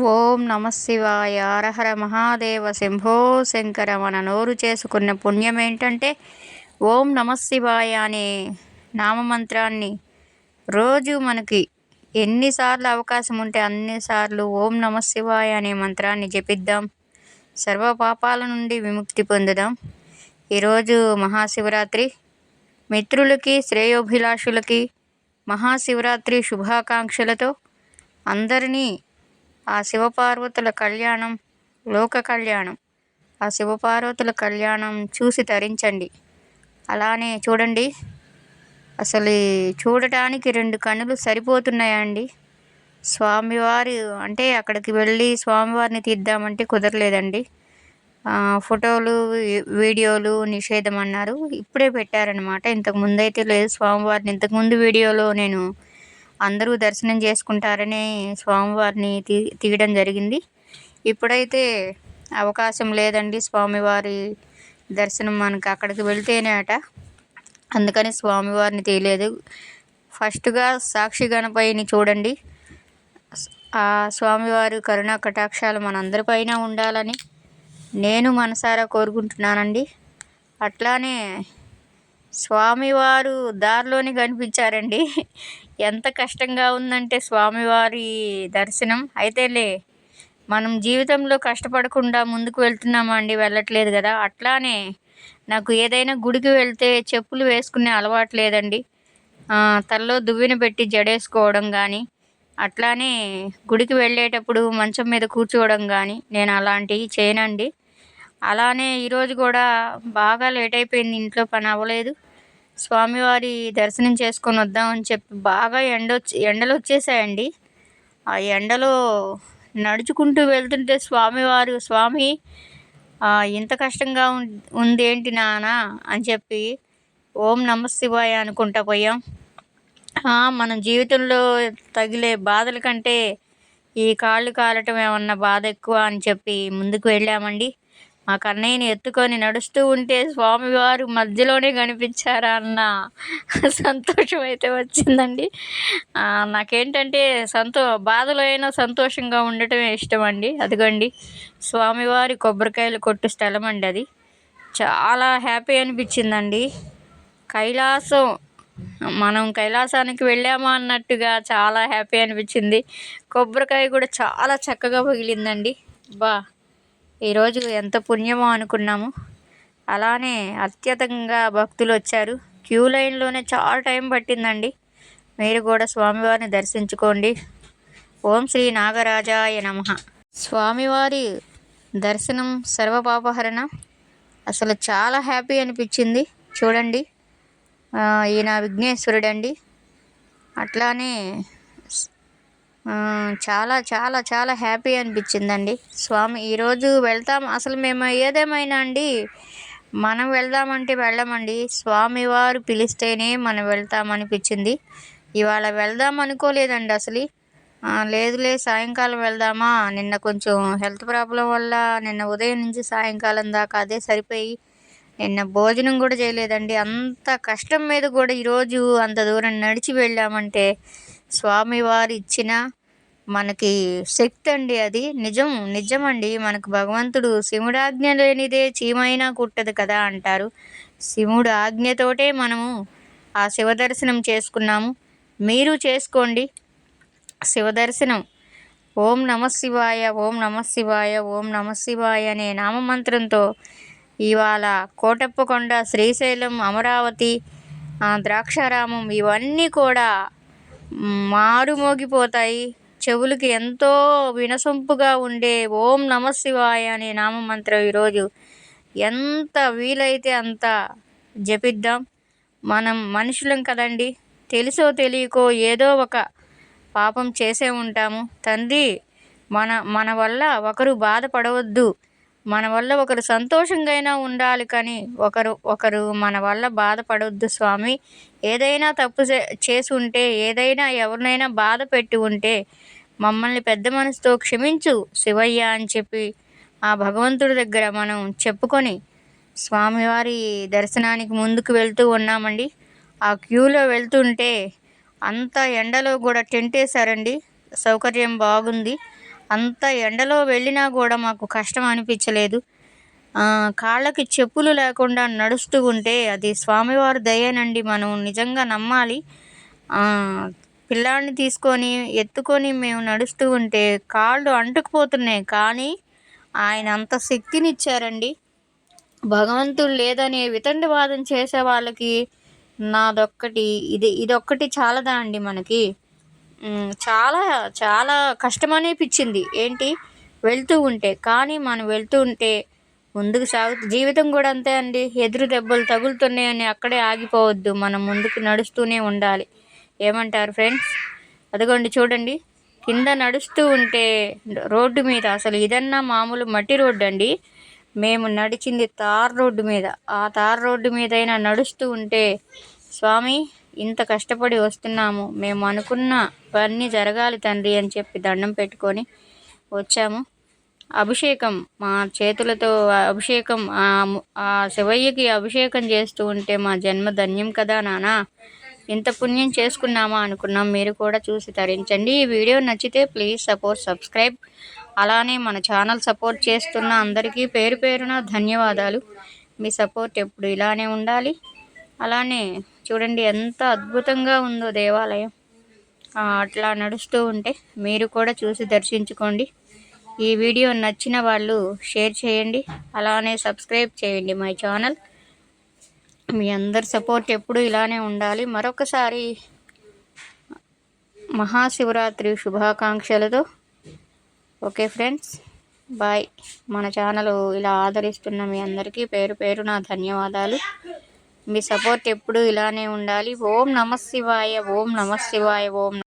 ఓం నమ శివాయ. హరహర మహాదేవ శంభో శంకర మన నోరు చేసుకున్న పుణ్యం ఏంటంటే ఓం నమ శివాయ అనే నామమంత్రాన్ని రోజు మనకి ఎన్నిసార్లు అవకాశం ఉంటే అన్నిసార్లు ఓం నమ శివాయ అనే మంత్రాన్ని జపిద్దాం. సర్వ పాపాల నుండి విముక్తి పొందుదాం. ఈరోజు మహాశివరాత్రి. మిత్రులకి శ్రేయోభిలాషులకి మహాశివరాత్రి శుభాకాంక్షలతో అందరినీ ఆ శివపార్వతుల కళ్యాణం లోక కళ్యాణం. ఆ శివపార్వతుల కళ్యాణం చూసి తరించండి. అలానే చూడండి. అసలు చూడటానికి రెండు కన్నులు సరిపోతున్నాయండి. స్వామివారి అంటే అక్కడికి వెళ్ళి స్వామివారిని తీద్దామంటే కుదరలేదండి. ఫోటోలు వీడియోలు నిషేధం అన్నారు. ఇప్పుడే పెట్టారనమాట ఇంతకు ముందైతే లేదు స్వామివారిని. ఇంతకుముందు వీడియోలో నేను అందరూ దర్శనం చేసుకుంటారని స్వామివారిని తీ తీయడం జరిగింది. ఇప్పుడైతే అవకాశం లేదండి స్వామివారి దర్శనం మనకు అక్కడికి వెళ్తేనే అట. అందుకని స్వామివారిని తీయలేదు ఫస్ట్గా సాక్షి గణపైని చూడండి. ఆ స్వామివారి కరుణా కటాక్షాలు మనందరిపైన ఉండాలని నేను మనసారా కోరుకుంటున్నానండి. అట్లానే స్వామివారు దారిలోనే కనిపించారండి. ఎంత కష్టంగా ఉందంటే స్వామివారి దర్శనం. అయితేలే మనం జీవితంలో కష్టపడకుండా ముందుకు వెళ్తున్నామా అండి? వెళ్ళట్లేదు కదా. అట్లానే నాకు ఏదైనా గుడికి వెళ్తే చెప్పులు వేసుకునే అలవాటు లేదండి. తలలో దువ్విన పెట్టి జడేసుకోవడం కానీ అట్లానే గుడికి వెళ్ళేటప్పుడు మంచం మీద కూర్చోవడం కానీ నేను అలాంటివి చేయనండి. అలానే ఈరోజు కూడా బాగా లేట్ అయిపోయింది. ఇంట్లో పని అవ్వలేదు. స్వామివారి దర్శనం చేసుకొని వద్దామని చెప్పి బాగా ఎండ వచ్చి ఎండలు వచ్చేసాయండి. ఆ ఎండలో నడుచుకుంటూ వెళ్తుంటే స్వామివారు స్వామి ఇంత కష్టంగా ఉంది ఏంటి నాన్న అని చెప్పి ఓం నమ శివాయ అనుకుంటా పోయాం. మన జీవితంలో తగిలే బాధల కంటే ఈ కాళ్ళు కాలటం ఏమన్నా బాధ ఎక్కువ అని చెప్పి ముందుకు వెళ్ళామండి. మా కన్నయ్యని ఎత్తుకొని నడుస్తూ ఉంటే స్వామివారు మధ్యలోనే కనిపించారా అన్న సంతోషం అయితే వచ్చిందండి. నాకేంటంటే సంతో బాధలో అయినా సంతోషంగా ఉండటమే ఇష్టం అండి అదిగోండి స్వామివారి కొబ్బరికాయలు కొట్టు స్థలం అండి అది. చాలా హ్యాపీ అనిపించిందండి. కైలాసం మనం కైలాసానికి వెళ్ళామా అన్నట్టుగా చాలా హ్యాపీ అనిపించింది. కొబ్బరికాయ కూడా చాలా చక్కగా పగిలిందండి. బా. ఈరోజు ఎంత పుణ్యమో అనుకున్నాము. అలానే అత్యధికంగా భక్తులు వచ్చారు. క్యూ లైన్లోనే చాలా టైం పట్టిందండి. మీరు కూడా స్వామివారిని దర్శించుకోండి. ఓం శ్రీ నాగరాజాయ నమ. స్వామివారి దర్శనం సర్వపాపహరణ. అసలు చాలా హ్యాపీ అనిపించింది. చూడండి. ఈయన విఘ్నేశ్వరుడండి. అట్లానే చాలా చాలా చాలా హ్యాపీ అనిపించిందండి. స్వామి ఈరోజు వెళ్తాం. అసలు మేము ఏదేమైనా అండి? మనం వెళ్దామంటే వెళ్ళమండి. స్వామివారు పిలిస్తేనే మనం వెళ్తామనిపించింది. ఇవాళ వెళ్దాం అనుకోలేదండి అసలు. లేదులే సాయంకాలం వెళ్దామా? నిన్న కొంచెం హెల్త్ ప్రాబ్లం వల్ల నిన్న ఉదయం నుంచి సాయంకాలం దాకా అదే సరిపోయి నిన్న భోజనం కూడా చేయలేదండి. అంత కష్టం మీద కూడా ఈరోజు అంత దూరం నడిచి వెళ్ళామంటే స్వామివారు ఇచ్చిన మనకి శక్తి అండి అది. నిజం నిజమండి. మనకు భగవంతుడు శివుడు ఆజ్ఞ లేనిదే చీమైనా కుట్టదు కదా అంటారు. శివుడు ఆజ్ఞతోటే మనము ఆ శివ దర్శనం చేసుకున్నాము. మీరు చేసుకోండి. శివ దర్శనం ఓం నమ శివాయ ఓం నమ శివాయ ఓం నమ శివాయ అనే నామమంత్రంతో ఇవాళ కోటప్పకొండ శ్రీశైలం అమరావతి ద్రాక్షారామం ఇవన్నీ కూడా మారుమోగిపోతాయి. చెవులకి ఎంతో వినసొంపుగా ఉండే ఓం నమ శివాయ అనే నామమంత్రం ఈరోజు ఎంత వీలైతే అంత జపిద్దాం. మనం మనుషులం కదండి. తెలుసో తెలియకో ఏదో ఒక పాపం చేసే ఉంటాము. తండ్రి మన మన వల్ల ఒకరు బాధపడవద్దు. మన వల్ల ఒకరు సంతోషంగా అయినా ఉండాలి కానీ ఒకరు ఒకరు మన వల్ల బాధపడవద్దు స్వామి. ఏదైనా తప్పు చేసి ఉంటే ఏదైనా ఎవరినైనా బాధ పెట్టి ఉంటే మమ్మల్ని పెద్ద మనసుతో క్షమించు శివయ్య అని చెప్పి ఆ భగవంతుడి దగ్గర మనం చెప్పుకొని స్వామివారి దర్శనానికి ముందుకు వెళ్తూ ఉన్నామండి. ఆ క్యూలో వెళ్తుంటే అంత ఎండలో కూడా టెంట్ వేశారండి. సౌకర్యం బాగుంది. అంత ఎండలో వెళ్ళినా కూడా మాకు కష్టం అనిపించలేదు. కాళ్ళకి చెప్పులు లేకుండా నడుస్తూ ఉంటే అది స్వామివారి దయేనండి మనం నిజంగా నమ్మాలి. పిల్లాడిని తీసుకొని ఎత్తుకొని మేము నడుస్తూ ఉంటే కాళ్ళు అంటుకుపోతున్నాయి. కానీ ఆయన అంత శక్తినిచ్చారండి. భగవంతుడు లేదనే వితండవాదం చేసే వాళ్ళకి నాదొక్కటి ఇది ఇదొక్కటి చాలదా అండి మనకి? చాలా చాలా కష్టం అనిపించింది. ఏంటి? వెళ్తూ ఉంటే. కానీ మనం వెళ్తూ ఉంటే ముందుకు సాగు జీవితం కూడా అంతే అండి. ఎదురు దెబ్బలు తగులుతున్నాయని అక్కడే ఆగిపోవద్దు. మనం ముందుకు నడుస్తూనే ఉండాలి. ఏమంటారు ఫ్రెండ్స్? అదిగోండి చూడండి. కింద నడుస్తూ ఉంటే రోడ్డు మీద అసలు ఇదన్నా మామూలు మట్టి రోడ్డు అండి. మేము నడిచింది తార్ రోడ్డు మీద. ఆ తార్ రోడ్డు మీదైనా నడుస్తూ ఉంటే స్వామి ఇంత కష్టపడి వస్తున్నాము మేము అనుకున్న పని జరగాలి తండ్రి అని చెప్పి దండం పెట్టుకొని వచ్చాము. అభిషేకం మా చేతులతో అభిషేకం ఆ శివయ్యకి అభిషేకం చేస్తూ ఉంటే మా జన్మ ధన్యం కదా నానా? ఇంత పుణ్యం చేసుకున్నామా అనుకున్నాం. మీరు కూడా చూసి తరించండి. ఈ వీడియో నచ్చితే ప్లీజ్ సపోర్ట్ సబ్స్క్రైబ్. అలానే మన ఛానల్ సపోర్ట్ చేస్తున్న అందరికీ పేరు పేరున ధన్యవాదాలు. మీ సపోర్ట్ ఎప్పుడు ఇలానే ఉండాలి. అలానే చూడండి ఎంత అద్భుతంగా ఉందో దేవాలయం. అట్లా నడుస్తూ ఉంటే మీరు కూడా చూసి దర్శించుకోండి. ఈ వీడియో నచ్చిన వాళ్ళు షేర్ చేయండి. అలానే సబ్స్క్రైబ్ చేయండి మై ఛానల్. మీ అందరి సపోర్ట్ ఎప్పుడు ఇలానే ఉండాలి. మరొకసారి మహాశివరాత్రి శుభాకాంక్షలతో. Okay friends bye. మన ఛానల్ ఇలా ఆదరిస్తున్న మీ అందరికీ పేరు పేరు నా ధన్యవాదాలు. మీ సపోర్ట్ ఎప్పుడు ఇలానే ఉండాలి. ఓం నమ శివాయ ఓం నమ శివాయ ఓం